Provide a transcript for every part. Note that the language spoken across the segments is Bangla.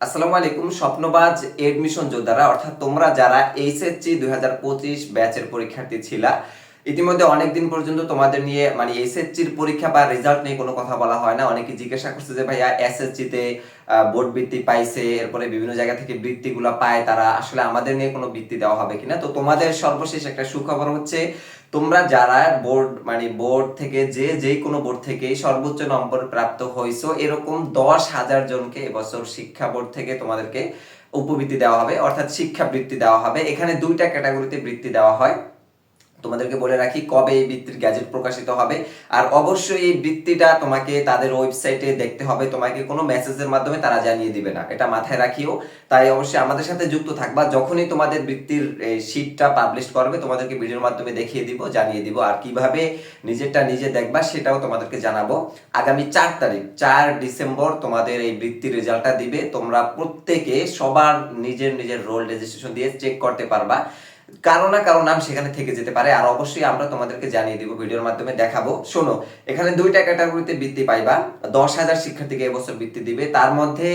আসসালামু আলাইকুম, স্বপ্নবাজ এডমিশন যোদ্ধারা, অর্থাৎ তোমরা যারা এইচএসসি দুই হাজার পঁচিশ ব্যাচের পরীক্ষার্থী ছিলা ইতিমধ্যে অনেকদিন পর্যন্ত তোমাদের নিয়ে মানে এসএসসির পরীক্ষা বা রেজাল্ট নিয়ে কোনো কথা বলা হয় না। অনেকে জিজ্ঞাসা করছে যে, ভাইয়া এসএসসি তে বোর্ড বৃত্তি পাইছে, এরপরে বিভিন্ন জায়গা থেকে বৃত্তিগুলো পায়, তারা আসলে আমাদের নিয়ে কোনো বৃত্তি দেওয়া হবে কিনা? তো তোমাদের সর্বশেষ একটা সুখবর হচ্ছে, তোমরা যারা বোর্ড মানে বোর্ড থেকে যে যে কোনো বোর্ড থেকে সর্বোচ্চ নম্বর প্রাপ্ত হইছো, এরকম দশ হাজার জনকে এবছর শিক্ষা বোর্ড থেকে তোমাদেরকে উপবৃত্তি দেওয়া হবে, অর্থাৎ শিক্ষা বৃত্তি দেওয়া হবে। এখানে দুইটা ক্যাটাগরিতে বৃত্তি দেওয়া হয়। তোমাদেরকে বলে রাখি কবে এই বৃত্তির গ্যাজেট প্রকাশিত হবে। আর অবশ্যই এই বৃত্তিটা তোমাকে তাদের ওয়েবসাইটে দেখতে হবে। তোমাকে কোনো মেসেজের মাধ্যমে তারা জানিয়ে দিবে না। এটা মাথায় রাখিও। তাই অবশ্যই আমাদের সাথে যুক্ত থাকবা। যখনই তোমাদের বৃত্তির শীটটা পাবলিশ করবে, তোমাদেরকে ভিডিওর মাধ্যমে দেখিয়ে দিব, জানিয়ে দিব আর কীভাবে নিজেরটা নিজে দেখবা সেটাও তোমাদেরকে জানাব। আগামী চার তারিখ, চার ডিসেম্বর তোমাদের এই বৃত্তির রেজাল্টটা দিবে। তোমরা প্রত্যেকে সবার নিজের নিজের রোল রেজিস্ট্রেশন দিয়ে চেক করতে পারবা। কারও না কারও নাম সেখানে থেকে যেতে পারে, আর অবশ্যই আমরা তোমাদেরকে জানিয়ে দিব, ভিডিওর মাধ্যমে দেখাবো। শোনো, এখানে দুইটা ক্যাটাগরিতে বৃত্তি পাইবা। দশ হাজার শিক্ষার্থীকে এবছর বৃত্তি দিবে। তার মধ্যে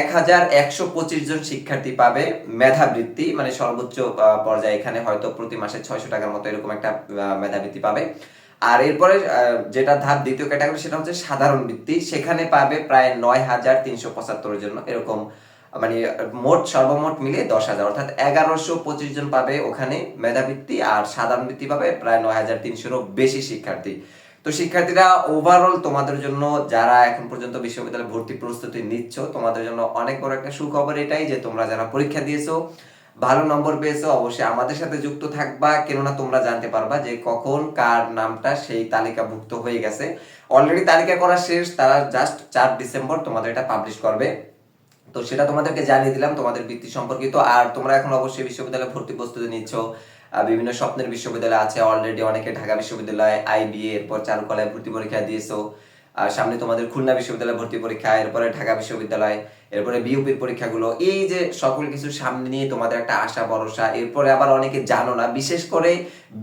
এক হাজার একশো পঁচিশ জন শিক্ষার্থী পাবে মেধাবৃত্তি মানে সর্বোচ্চ পর্যায়ে এখানে হয়তো প্রতি মাসে ছয়শো টাকার মতো এরকম একটা মেধাবৃত্তি পাবে। আর এরপরে যেটা ধাপ দ্বিতীয় ক্যাটাগরি সেটা হচ্ছে সাধারণ বৃত্তি। সেখানে পাবে প্রায় নয় হাজার তিনশো পঁচাত্তর জন এরকম মানে মোট সর্বমোট মিলে দশ হাজার। অর্থাৎ এগারোশো পঁচিশ জন পাবে ওখানে মেধাবৃত্তি আর সাধারণ বৃত্তি পাবে প্রায় নয় হাজার তিনশোরও বেশি শিক্ষার্থী। তো শিক্ষার্থীরা ওভারঅল তোমাদের জন্য যারা এখন পর্যন্ত বিশ্ববিদ্যালয়ে ভর্তি প্রস্তুতি নিচ্ছ, তোমাদের জন্য অনেক বড় একটা সুখবর এটাই যে তোমরা যারা পরীক্ষা দিয়েছ, ভালো নম্বর পেয়েছ, অবশ্যই আমাদের সাথে যুক্ত থাকবা। কেননা তোমরা জানতে পারবা যে কখন কার নামটা সেই তালিকাভুক্ত হয়ে গেছে। অলরেডি তালিকা করা শেষ, তারা জাস্ট চার ডিসেম্বর তোমাদের এটা পাবলিশ করবে। তো সেটা তোমাদেরকে জানিয়ে দিলাম, তোমাদের বৃত্তি সম্পর্কিত। আর তোমরা এখন অবশ্যই বিশ্ববিদ্যালয়ে ভর্তি প্রস্তুতি নিচ্ছ। বিভিন্ন স্বপ্নের বিশ্ববিদ্যালয় আছে অলরেডি অনেকে ঢাকা বিশ্ববিদ্যালয় আইবিএ এরপর চারুকলায় ভর্তি পরীক্ষা দিয়েছ। সামনে তোমাদের খুলনা বিশ্ববিদ্যালয় ভর্তি পরীক্ষা, এরপরে ঢাকা বিশ্ববিদ্যালয়, এরপরে বিউপির পরীক্ষাগুলো। এই যে সকল কিছু সামনে নিয়ে তোমাদের একটা আশা, ভরসা, এরপরে আবার অনেকে জানো না, বিশেষ করে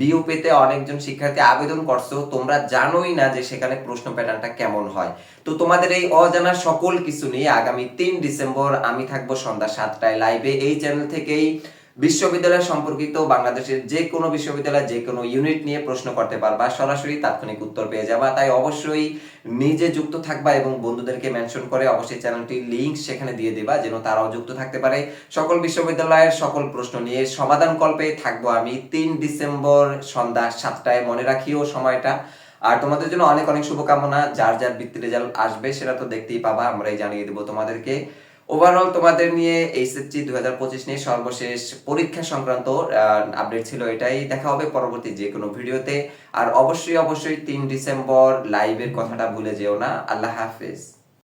বিউপিতে অনেকজন শিক্ষার্থী আবেদন করছ, তোমরা জানোই না যে সেখানে প্রশ্ন প্যাটার্নটা কেমন হয়। তো তোমাদের এই অজানা সকল কিছু নিয়ে আগামী তিন ডিসেম্বর আমি থাকব সন্ধ্যা সাতটায় লাইভে এই চ্যানেল থেকেই বিশ্ববিদ্যালয় সম্পর্কিত বাংলাদেশের যে কোনো বিশ্ববিদ্যালয়, যে কোনো ইউনিট নিয়ে প্রশ্ন করতে পারবা, সরাসরি তাৎক্ষণিক উত্তর পেয়ে যাবা। তাই অবশ্যই নিজে যুক্ত থাকবা এবং বন্ধুদেরকে মেনশন করে অবশ্যই চ্যানেলটির লিংক সেখানে দিয়ে দিবা, যেন তারাও যুক্ত থাকতে পারে। সকল বিশ্ববিদ্যালয়ের সকল প্রশ্ন নিয়ে সমাধান কল্পে থাকব আমি তিন ডিসেম্বর সন্ধ্যা সাতটায়। মনে রাখিও সময়টা। আর তোমাদের জন্য অনেক অনেক শুভকামনা। যার যার বৃত্তি রেজাল্ট আসবে সেটা তো দেখতেই পাবা, আমরাই জানিয়ে দেবো তোমাদেরকে। ওভারঅল তোমাদের নিয়ে এইচএসসি দুই হাজার পঁচিশ নিয়ে সর্বশেষ পরীক্ষা সংক্রান্ত আপডেট ছিল এটাই। দেখা হবে পরবর্তী যে কোনো ভিডিওতে। আর অবশ্যই অবশ্যই তিন ডিসেম্বর লাইভের কথাটা ভুলে যেও না। আল্লাহ হাফেজ।